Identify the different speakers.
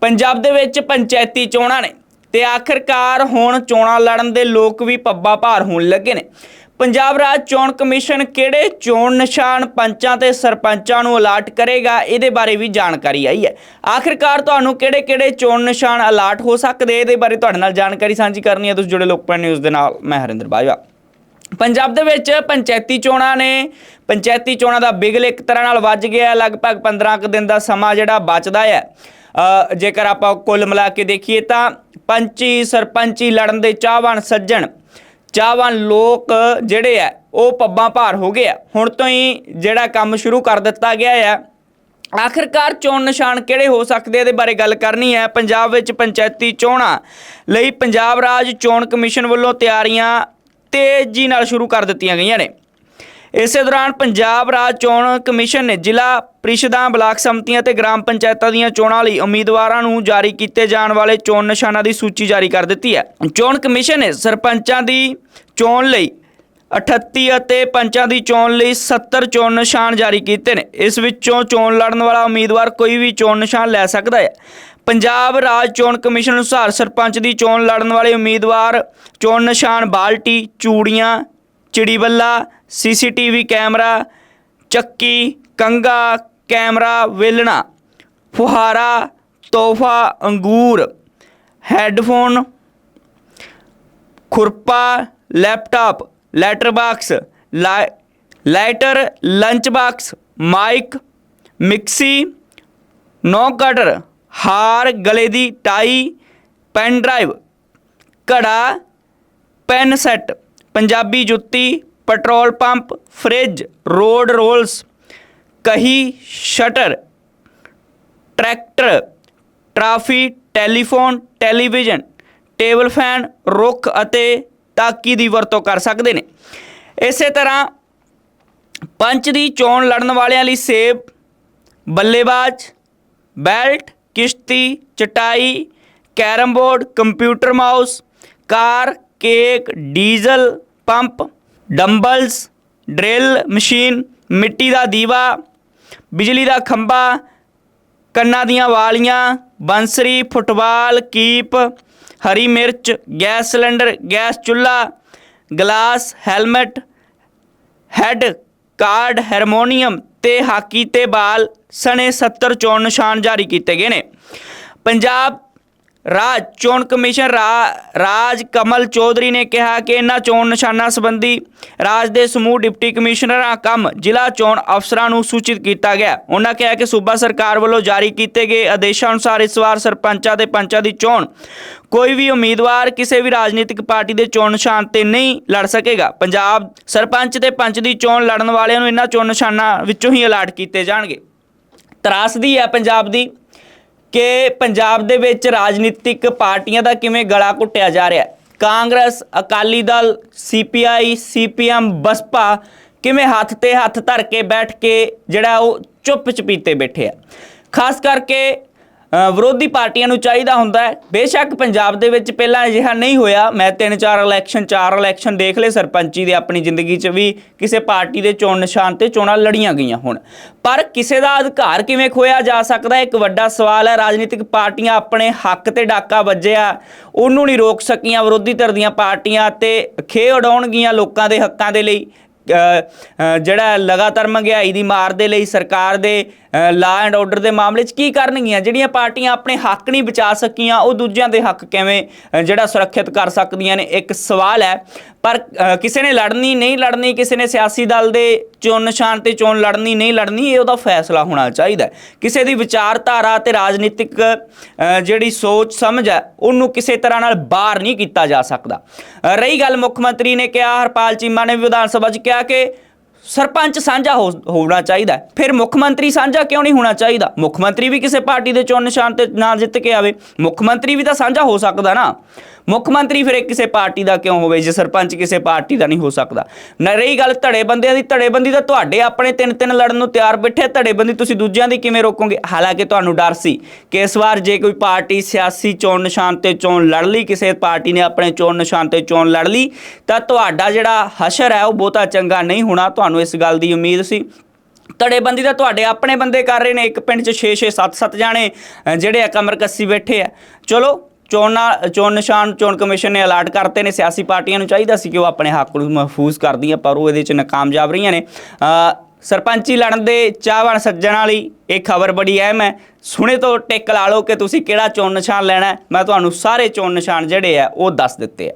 Speaker 1: ਪੰਜਾਬ ਦੇ ਵਿੱਚ ਪੰਚਾਇਤੀ ਚੋਣਾਂ ਨੇ ਤੇ ਆਖਰਕਾਰ ਹੁਣ ਚੋਣਾਂ ਲੜਨ ਦੇ ਲੋਕ ਵੀ ਪੱਬਾ ਭਾਰ ਹੋਣ ਲੱਗੇ ਨੇ। ਪੰਜਾਬ ਰਾਜ ਚੋਣ ਕਮਿਸ਼ਨ ਕਿਹੜੇ ਚੋਣ ਨਿਸ਼ਾਨ ਪੰਚਾਂ ਤੇ ਸਰਪੰਚਾਂ ਨੂੰ ਅਲਾਟ ਕਰੇਗਾ, ਇਹਦੇ ਬਾਰੇ ਵੀ ਜਾਣਕਾਰੀ ਆਈ ਹੈ। ਆਖਰਕਾਰ ਤੁਹਾਨੂੰ ਕਿਹੜੇ-ਕਿਹੜੇ ਚੋਣ ਨਿਸ਼ਾਨ ਅਲਾਟ ਹੋ ਸਕਦੇ, ਇਹਦੇ ਬਾਰੇ ਤੁਹਾਡੇ ਨਾਲ ਜਾਣਕਾਰੀ ਸਾਂਝੀ ਕਰਨੀ ਹੈ। ਤੁਸੀਂ ਜੁੜੇ ਲੋਕਪਾਲ ਨਿਊਜ਼ ਦੇ ਨਾਲ, ਮੈਂ ਹਰਿੰਦਰ ਬਾਜਵਾ। ਪੰਜਾਬ ਦੇ ਵਿੱਚ ਪੰਚਾਇਤੀ ਚੋਣਾਂ ਨੇ, ਪੰਚਾਇਤੀ ਚੋਣਾਂ ਦਾ ਬਿਗਲ ਇੱਕ ਤਰ੍ਹਾਂ ਨਾਲ ਵੱਜ ਗਿਆ। ਲਗਭਗ 15 ਕੁ ਦਿਨ ਦਾ ਸਮਾਂ ਜਿਹੜਾ ਬਚਦਾ ਹੈ। ਜੇਕਰ ਆਪਾਂ ਕੁੱਲ ਮਿਲਾ ਕੇ ਦੇਖੀਏ ਤਾਂ ਪੰਚੀ ਸਰਪੰਚੀ ਲੜਨ ਦੇ ਚਾਹਵਾਨ ਸੱਜਣ, ਚਾਹਵਾਨ ਲੋਕ ਜਿਹੜੇ ਆ, ਉਹ ਪੱਬਾਂ ਭਾਰ ਹੋ ਗਏ ਆ। ਹੁਣ ਤੋਂ ਹੀ ਜਿਹੜਾ ਕੰਮ ਸ਼ੁਰੂ ਕਰ ਦਿੱਤਾ ਗਿਆ ਹੈ ਆਖਰਕਾਰ ਚੋਣ ਨਿਸ਼ਾਨ ਕਿਹੜੇ ਹੋ ਸਕਦੇ ਇਹਦੇ ਬਾਰੇ ਗੱਲ ਕਰਨੀ ਹੈ ਪੰਜਾਬ ਵਿੱਚ ਪੰਚਾਇਤੀ ਚੋਣਾਂ ਲਈ ਪੰਜਾਬ ਰਾਜ ਚੋਣ ਕਮਿਸ਼ਨ ਵੱਲੋਂ ਤਿਆਰੀਆਂ ਤੇਜ਼ੀ ਨਾਲ ਸ਼ੁਰੂ ਕਰ ਦਿੱਤੀਆਂ ਗਈਆਂ ਨੇ। ਇਸੇ ਦੌਰਾਨ ਪੰਜਾਬ ਰਾਜ ਚੋਣ ਕਮਿਸ਼ਨ ਨੇ ਜ਼ਿਲ੍ਹਾ ਪ੍ਰੀਸ਼ਦਾਂ, ਬਲਾਕ ਸੰਮਤੀਆਂ ਤੇ ਗ੍ਰਾਮ ਪੰਚਾਇਤਾਂ ਦੀਆਂ ਚੋਣਾਂ ਲਈ ਉਮੀਦਵਾਰਾਂ ਨੂੰ ਜਾਰੀ ਕੀਤੇ ਜਾਣ ਵਾਲੇ ਚੋਣ ਨਿਸ਼ਾਨਾਂ ਦੀ ਸੂਚੀ ਜਾਰੀ ਕਰ ਦਿੱਤੀ ਹੈ। ਚੋਣ ਕਮਿਸ਼ਨ ਨੇ ਸਰਪੰਚਾਂ ਦੀ ਚੋਣ ਲਈ 38 ਅਤੇ ਪੰਚਾਂ ਦੀ ਚੋਣ ਲਈ 70 ਚੋਣ ਨਿਸ਼ਾਨ ਜਾਰੀ ਕੀਤੇ ਨੇ। ਇਸ ਵਿੱਚੋਂ ਚੋਣ ਲੜਨ ਵਾਲਾ ਉਮੀਦਵਾਰ ਕੋਈ ਵੀ ਚੋਣ ਨਿਸ਼ਾਨ ਲੈ ਸਕਦਾ ਹੈ। ਪੰਜਾਬ ਰਾਜ ਚੋਣ ਕਮਿਸ਼ਨ ਅਨੁਸਾਰ ਸਰਪੰਚ ਦੀ ਚੋਣ ਲੜਨ ਵਾਲੇ ਉਮੀਦਵਾਰ ਚੋਣ ਨਿਸ਼ਾਨ ਬਾਲਟੀ, ਚੂੜੀਆਂ ਚਿੜੀਬੱਲਾ ਸੀਸੀਟੀਵੀ ਕੈਮਰਾ, ਚੱਕੀ ਕੰਗਾ ਕੈਮਰਾ, ਵੇਲਣਾ, ਫੁਹਾਰਾ, ਤੋਹਫਾ, ਅੰਗੂਰ, ਹੈੱਡਫੋਨ, ਖੁਰਪਾ, ਲੈਪਟਾਪ ਲੈਟਰ ਬਾਕਸ ਲਾ- lighter lunch box mike, mixie, ਨੋ ਕਟਰ, ਹਾਰ, ਗਲੇ ਦੀ ਟਾਈ, ਪੈਨ ਡਰਾਈਵ, ਘੜਾ, ਪੈਨ ਸੈੱਟ, ਪੰਜਾਬੀ ਜੁੱਤੀ petrol pump, fridge, road rollers, ਕਹੀ, shutter, tractor, trophy, telephone, television, table fan, ਰੁੱਖ ਅਤੇ ਤਾਕੀ ਦੀ ਵਰਤੋਂ ਕਰ ਸਕਦੇ ਨੇ। ਇਸੇ ਤਰ੍ਹਾਂ ਪੰਚ ਦੀ ਚੋਣ ਲੜਨ ਵਾਲਿਆਂ ਲਈ ਸੇਬ, ਬੱਲੇਬਾਜ਼, ਬੈਲਟ, ਕਿਸ਼ਤੀ, ਚਟਾਈ, carrom board, computer mouse, car, cake, diesel, pump dumbbells, drill machine, ਮਿੱਟੀ ਦਾ ਦੀਵਾ, ਬਿਜਲੀ ਦਾ ਖੰਭਾ, ਕੰਨਾਂ ਦੀਆਂ ਵਾਲੀਆਂ, ਬੰਸਰੀ, ਫੁੱਟਬਾਲ, ਕੀਪ, ਹਰੀ ਮਿਰਚ, ਗੈਸ ਸਿਲੰਡਰ, ਗੈਸ ਚੁੱਲ੍ਹਾ, glass, helmet, head, card, harmonium ਤੇ ਹਾਕੀ ਤੇ ਬਾਲ ਸਣੇ 70 ਚੋਣ ਨਿਸ਼ਾਨ ਜਾਰੀ ਕੀਤੇ ਗਏ ਨੇ। ਪੰਜਾਬ ਰਾਜ, ਚੋਣ ਕਮਿਸ਼ਨ ਰਾ- ਰਾਜ ਕਮਲ ਚੌਧਰੀ ਨੇ ਕਿਹਾ ਕਿ ਇਹਨਾਂ ਚੋਣ ਨਿਸ਼ਾਨਾਂ ਸੰਬੰਧੀ ਰਾਜ ਦੇ ਸਮੂਹ ਡਿਪਟੀ ਕਮਿਸ਼ਨਰਾਂ ਕੰਮ ਜ਼ਿਲ੍ਹਾ ਚੋਣ ਅਫਸਰਾਂ ਨੂੰ ਸੂਚਿਤ ਕੀਤਾ ਗਿਆ। ਉਹਨਾਂ ਕਿਹਾ ਕਿ ਸੂਬਾ ਸਰਕਾਰ ਵੱਲੋਂ ਜਾਰੀ ਕੀਤੇ ਗਏ ਆਦੇਸ਼ਾਂ ਅਨੁਸਾਰ ਇਸ ਵਾਰ ਸਰਪੰਚਾਂ ਤੇ ਪੰਚਾਂ ਦੀ ਚੋਣ ਕੋਈ ਵੀ ਉਮੀਦਵਾਰ ਕਿਸੇ ਵੀ ਰਾਜਨੀਤਿਕ ਪਾਰਟੀ ਦੇ ਚੋਣ ਨਿਸ਼ਾਨ ਤੇ ਨਹੀਂ ਲੜ ਸਕੇਗਾ। ਪੰਜਾਬ ਸਰਪੰਚ ਤੇ ਪੰਚ ਦੀ ਚੋਣ ਲੜਨ ਵਾਲਿਆਂ ਨੂੰ ਇਹਨਾਂ ਚੋਣ ਨਿਸ਼ਾਨਾਂ ਵਿੱਚੋਂ ਹੀ ਅਲਾਟ ਕੀਤੇ ਜਾਣਗੇ। ਤਰਾਸਦੀ ਹੈ ਪੰਜਾਬ ਦੀ। ਕਿ ਪੰਜਾਬ ਦੇ ਵਿੱਚ ਰਾਜਨੀਤਿਕ ਪਾਰਟੀਆਂ ਦਾ ਕਿਵੇਂ ਗਲਾ ਘੁੱਟਿਆ ਜਾ ਰਿਹਾ ਹੈ? ਕਾਂਗਰਸ, ਅਕਾਲੀ ਦਲ ਸੀਪੀਆਈ ਸੀਪੀਐਮ ਬਸਪਾ ਕਿਵੇਂ ਹੱਥ ਤੇ ਹੱਥ ਧਰ ਕੇ ਬੈਠ ਕੇ ਜਿਹੜਾ ਉਹ ਚੁੱਪ ਚਪੀਤੇ ਬੈਠੇ ਆ? ਖਾਸ ਕਰਕੇ ਵਿਰੋਧੀ ਪਾਰਟੀਆਂ ਨੂੰ ਚਾਹੀਦਾ ਹੁੰਦਾ ਹੈ। ਬੇਸ਼ੱਕ ਪੰਜਾਬ ਦੇ ਵਿੱਚ ਪਹਿਲਾਂ ਅਜਿਹਾ ਨਹੀਂ ਹੋਇਆ। ਮੈਂ ਤਿੰਨ ਚਾਰ ਇਲੈਕਸ਼ਨ ਚਾਰ ਇਲੈਕਸ਼ਨ ਦੇਖ ਲਏ ਸਰਪੰਚੀ ਦੇ ਆਪਣੀ ਜ਼ਿੰਦਗੀ 'ਚ ਵੀ ਕਿਸੇ ਪਾਰਟੀ ਦੇ ਚੋਣ ਨਿਸ਼ਾਨ ਤੇ ਚੋਣਾਂ ਲੜੀਆਂ ਗਈਆਂ ਹੁਣ। ਪਰ ਕਿਸੇ ਦਾ ਅਧਿਕਾਰ ਕਿਵੇਂ ਖੋਇਆ ਜਾ ਸਕਦਾ ਹੈ? ਇੱਕ ਵੱਡਾ ਸਵਾਲ ਹੈ। ਰਾਜਨੀਤਿਕ ਪਾਰਟੀਆਂ ਆਪਣੇ ਹੱਕ ਤੇ ਡਾਕਾ ਵੱਜਿਆ। ਉਹਨੂੰ ਨਹੀਂ ਰੋਕ ਸਕੀਆਂ ਵਿਰੋਧੀ ਧਿਰ ਦੀਆਂ ਪਾਰਟੀਆਂ ਤੇ ਖੇ ਉਡਾਉਣਗੀਆਂ ਲੋਕਾਂ ਦੇ ਹੱਕਾਂ ਦੇ ਲਈ। ਜਿਹੜਾ ਲਗਾਤਾਰ ਮਹਿੰਗਾਈ ਦੀ ਮਾਰ ਦੇ ਲਈ ਸਰਕਾਰ ਦੇ ਲਾ ਐਂਡ ਆਰਡਰ ਦੇ ਮਾਮਲੇ 'ਚ ਕੀ ਕਰਨਗੀਆਂ? ਜਿਹੜੀਆਂ ਪਾਰਟੀਆਂ ਆਪਣੇ ਹੱਕ ਨਹੀਂ ਬਚਾ ਸਕੀਆਂ, ਉਹ ਦੂਜਿਆਂ ਦੇ ਹੱਕ ਕਿਵੇਂ ਜਿਹੜਾ ਸੁਰੱਖਿਅਤ ਕਰ ਸਕਦੀਆਂ ਨੇ? ਇੱਕ ਸਵਾਲ ਹੈ, ਪਰ ਕਿਸੇ ਨੇ ਲੜਨੀ, ਨਹੀਂ ਲੜਨੀ, ਕਿਸੇ ਨੇ ਸਿਆਸੀ ਦਲ ਦੇ ਚੋਣ ਨਿਸ਼ਾਨ ਤੇ ਚੋਣ ਲੜਨੀ, ਨਹੀਂ ਲੜਨੀ, ਇਹ ਉਹਦਾ ਫੈਸਲਾ ਹੋਣਾ ਚਾਹੀਦਾ ਕਿਸੇ ਦੀ ਵਿਚਾਰਧਾਰਾ ਤੇ ਰਾਜਨੀਤਿਕ ਜਿਹੜੀ ਸੋਚ, ਸਮਝ ਹੈ, ਉਹਨੂੰ ਕਿਸੇ ਤਰ੍ਹਾਂ ਨਾਲ ਬਾਹਰ ਨਹੀਂ ਕੀਤਾ ਜਾ ਸਕਦਾ। ਰਹੀ ਗੱਲ ਮੁੱਖ ਮੰਤਰੀ ਨੇ ਕਿਹਾ, ਹਰਪਾਲ ਚੀਮਾ ਨੇ ਵਿਧਾਨ ਸਭਾ 'ਚ ਕਿਹਾ ਕਿ ਸਰਪੰਚ ਸਾਂਝਾ ਹੋ- ਹੋਣਾ ਚਾਹੀਦਾ ਫਿਰ ਮੁੱਖ ਮੰਤਰੀ ਸਾਂਝਾ ਕਿਉਂ ਨਹੀਂ ਹੋਣਾ ਚਾਹੀਦਾ? ਮੁੱਖ ਮੰਤਰੀ ਵੀ ਕਿਸੇ ਪਾਰਟੀ ਦੇ ਚੋਣ ਨਿਸ਼ਾਨ ਤੇ ਨਾ ਜਿੱਤ ਕੇ ਆਵੇ। ਮੁੱਖ ਮੰਤਰੀ ਵੀ ਤਾਂ ਸਾਂਝਾ ਹੋ ਸਕਦਾ ਨਾ। ਮੁੱਖ ਮੰਤਰੀ ਫਿਰ ਕਿਸੇ ਪਾਰਟੀ ਦਾ ਕਿਉਂ ਹੋਵੇ? ਜੇ ਸਰਪੰਚ ਕਿਸੇ ਪਾਰਟੀ ਦਾ ਨਹੀਂ ਹੋ ਸਕਦਾ। ਨਾ ਰਹੀ ਗੱਲ ਧੜੇ ਬੰਦਿਆਂ ਦੀ। ਧੜੇ ਬੰਦੀ ਤਾਂ ਤੁਹਾਡੇ ਆਪਣੇ ਤਿੰਨ ਤਿੰਨ ਲੜਨ ਨੂੰ ਤਿਆਰ ਬੈਠੇ ਧੜੇ ਬੰਦੀ ਤੁਸੀਂ ਦੂਜਿਆਂ ਦੀ ਕਿਵੇਂ ਰੋਕੋਗੇ? ਹਾਲਾਂਕਿ ਤੁਹਾਨੂੰ ਡਰ ਸੀ ਕਿ ਇਸ ਵਾਰ ਜੇ ਕੋਈ ਪਾਰਟੀ ਸਿਆਸੀ ਚੋਣ ਨਿਸ਼ਾਨ ਤੇ ਚੋਣ ਲੜ ਲਈ, ਕਿਸੇ ਪਾਰਟੀ ਨੇ ਆਪਣੇ ਚੋਣ ਨਿਸ਼ਾਨ ਤੇ ਚੋਣ ਲੜ ਲਈ, ਤਾਂ ਤੁਹਾਡਾ ਜਿਹੜਾ ਹਸ਼ਰ ਹੈ ਉਹ ਬਹੁਤਾ ਚੰਗਾ ਨਹੀਂ ਹੋਣਾ। ਤੁਹਾਨੂੰ ਇਸ ਗੱਲ ਦੀ ਉਮੀਦ ਸੀ। ਧੜੇਬੰਦੀ ਤਾਂ ਤੁਹਾਡੇ ਆਪਣੇ ਬੰਦੇ ਕਰ ਰਹੇ ਨੇ, ਇੱਕ ਪਿੰਡ 'ਚ 6 6 7 7 ਜਾਣੇ ਜਿਹੜੇ ਆ ਕਮਰ ਕੱਸੀ ਬੈਠੇ ਆ। ਚਲੋ, ਚੋਣਾਂ ਚੋਣ ਨਿਸ਼ਾਨ, ਚੋਣ ਕਮਿਸ਼ਨ ਨੇ ਅਲਾਟ ਕਰਤੇ ਨੇ, ਸਿਆਸੀ ਪਾਰਟੀਆਂ ਨੂੰ ਚਾਹੀਦਾ ਸੀ ਕਿ ਉਹ ਆਪਣੇ ਹੱਕ ਨੂੰ ਮਹਿਫੂਜ਼ ਕਰਦੀਆਂ, ਪਰ ਉਹ ਇਹਦੇ 'ਚ ਨਾਕਾਮਯਾਬ ਰਹੀਆਂ ਨੇ। ਸਰਪੰਚੀ ਲੜਨ ਦੇ ਚਾਹਵਾਨ ਸੱਜਣਾਂ ਲਈ ਇਹ ਖਬਰ ਬੜੀ ਅਹਿਮ ਹੈ। ਸੁਣੇ ਤੋਂ ਟਿਕ ਲਾ ਲਓ ਕਿ ਤੁਸੀਂ ਕਿਹੜਾ ਚੋਣ ਨਿਸ਼ਾਨ ਲੈਣਾ ਮੈਂ ਤੁਹਾਨੂੰ ਸਾਰੇ ਚੋਣ ਨਿਸ਼ਾਨ ਜਿਹੜੇ ਆ, ਉਹ ਦੱਸ ਦਿੱਤੇ ਆ।